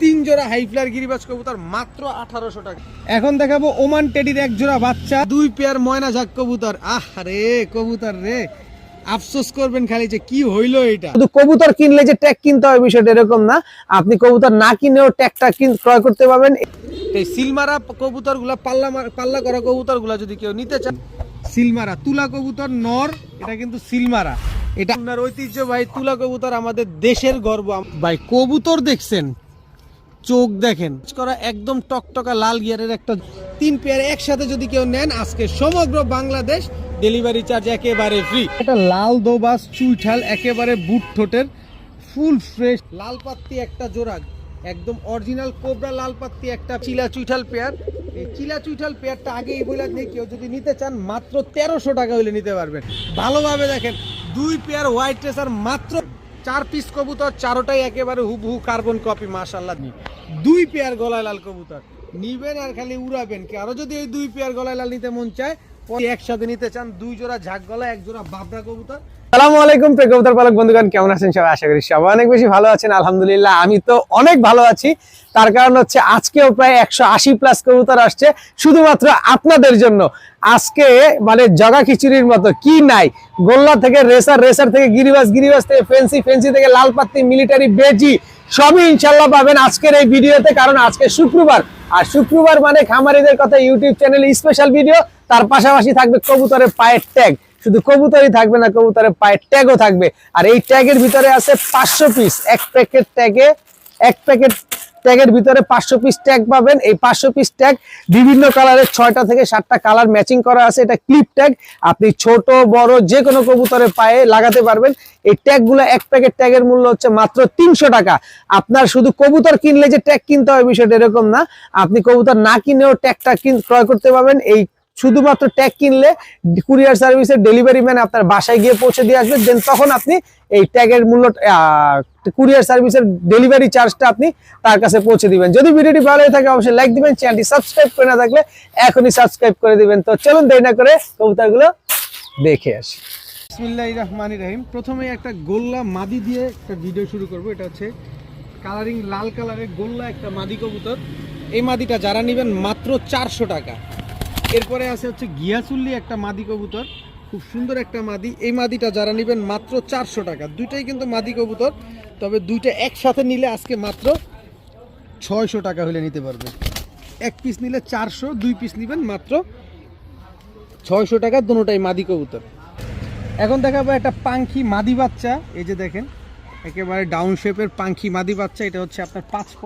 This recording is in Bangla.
তিন জোড়া হাইফ্লার গিরিবাজ কবুতর মাত্র আঠারোশো টাকা। এখন দেখাবো ওমান টেডির এক জোড়া বাচ্চা দুই পেয়ার ময়না ঝাক কবুতর। আহ রে কবুতর রে। আফসোস করবেন খালি যে কি হইল এটা। শুধু কবুতর কিনলে যে ট্যাগ কিনতে হবে বিষয়টা এরকম না আপনি কবুতর না কিনেও ট্যাগটা কিন- ক্রয় করতে পারবেন। এই সিলমারা কবুতরগুলা পাল্লা পাল্লা করা কবুতরগুলা যদি কেউ নিতে চান সিলমারা তুলা কবুতর নর এটা কিন্তু সিলমারা। এটা আপনার ঐতিহ্য ভাই তুলা কবুতর আমাদের দেশের গর্ব। ভাই কবুতর দেখছেন চোখ দেখেন। করা একদম টকটকা লাল গিয়ারের একটা তিন পেয়ার একসাথে যদি কেউ নেন আজকে সমগ্র বাংলাদেশ ডেলিভারি চার্জ একেবারে ফ্রি এটা লাল দোবাস চুইঠাল একেবারে বুট ঠোঁটের ফুল ফ্রেশ লাল পাত্তি একটা জোড়া একদম অরিজিনাল কোবরা লাল পাত্তি একটা চিলা চুইঠাল পেয়ার এই চিলা চুইঠাল পেয়ারটা আগেই বলে নেই কেউ যদি নিতে চান মাত্র তেরোশো টাকা হলে নিতে পারবেন। ভালোভাবে দেখেন দুই পেয়ার হোয়াইট ট্রেসার মাত্র চার পিস কবুতর, চারোটাই একেবারে হুবহু কার্বন কপি মাশাল্লাহ নি দুই পেয়ার গলায় লাল কবুতর। নিবেন আর খালি উড়াবেন। কি আরও যদি এই দুই পেয়ার গলায় লাল নিতে মন চায় একসাথে নিতে চান, দুই জোড়া ঝাঁক গলা, এক জোড়া বাবরা কবুতর। কেমন আছেন সবাই? আশা করি সবাই অনেক বেশি ভালো আছেন। আলহামদুলিল্লাহ, আমি তো অনেক ভালো আছি। তার কারণ হচ্ছে, আজকেও প্রায় একশো আশি প্লাস কবুতর আসছে, শুধুমাত্র আপনাদের জন্য। আজকে মানে জগা খিচুড়ির মতো, কি নাই? গোল্লা থেকে রেসার রেসার থেকে গিরিবাস গিরিবাস থেকে ফেন্সি ফেন্সি থেকে লাল পাত্তি মিলিটারি বেজি সবই ইনশাল্লাহ পাবেন আজকের এই ভিডিওতে, কারণ আজকে শুক্রবার। আর শুক্রবার মানে খামারিদের কথা ইউটিউব চ্যানেলে স্পেশাল ভিডিও, তার পাশাপাশি থাকবে কবুতরের পায়ের ট্যাগ। শুধু কবুতরই থাকবে না, কবুতরের পায়ের ট্যাগও থাকবে। আর এই ট্যাগের ভিতরে আছে পাঁচশো পিস এক প্যাকেট ট্যাগে এক প্যাকেট ট্যাগের ভিতরে পাঁচশো পিস ট্যাগ পাবেন। এই পাঁচশো পিস ট্যাগ বিভিন্ন কালারের ছয়টা থেকে সাতটা কালার ম্যাচিং করা আছে। এটা ক্লিপ ট্যাগ আপনি ছোট, বড় যে কোনো কবুতরের পায়ে লাগাতে পারবেন। এই ট্যাগগুলো এক প্যাকেট ট্যাগের মূল্য হচ্ছে মাত্র তিনশো টাকা। আপনার শুধু কবুতর কিনলে যে ট্যাগ কিনতে হবে বিষয়টা এরকম না। আপনি কবুতর না কিনেও ট্যাগটা ক্রয় করতে পারবেন। এই শুধুমাত্র ট্যাগ কিনলে কুরিয়ার সার্ভিসের ডেলিভারি ম্যান আপনার বাসায় গিয়ে পৌঁছে দিয়ে আসবে দেন তখন আপনি এই ট্যাগের মূল্য কুরিয়ার সার্ভিসের ডেলিভারি চার্জটা আপনি তার কাছে পৌঁছে দিবেন। যদি ভিডিওটি ভালো হয়ে থাকে অবশ্যই লাইক দিবেন চ্যানেলটি সাবস্ক্রাইব করে না থাকলে এখনই সাবস্ক্রাইব করে দিবেন। তো চলুন দেরি না করে কবুতরগুলো দেখে আসি। বিসমিল্লাহ রহমান রহিম। প্রথমে একটা গোল্লা মাদি দিয়ে একটা ভিডিও শুরু করব। এটা হচ্ছে কালারিং লাল কালারের গোল্লা একটা মাদি কবুতর। এই মাদিটা যারা নেবেন মাত্র চারশো টাকা। এরপরে আছে হচ্ছে গিয়াচুল্লি একটা মাদি কবুতর। খুব সুন্দর একটা মাদি। এই মাদিটা যারা নেবেন মাত্র চারশো টাকা। দুইটাই কিন্তু মাদি কবুতর, তবে দুইটা একসাথে নিলে আজকে মাত্র ছয়শো টাকা হলে নিতে পারবেন এক পিস নিলে চারশো, দুই পিস নেবেন মাত্র ছয়শো টাকা দুটোটাই মাদি কবুতর। এখন দেখাবো একটা পাঙ্খি মাদি বাচ্চা। এই যে দেখেন, একেবারে ডাউন শেপের পাঙ্খি মাদি বাচ্চা। এটা হচ্ছে আপনার পাঁচ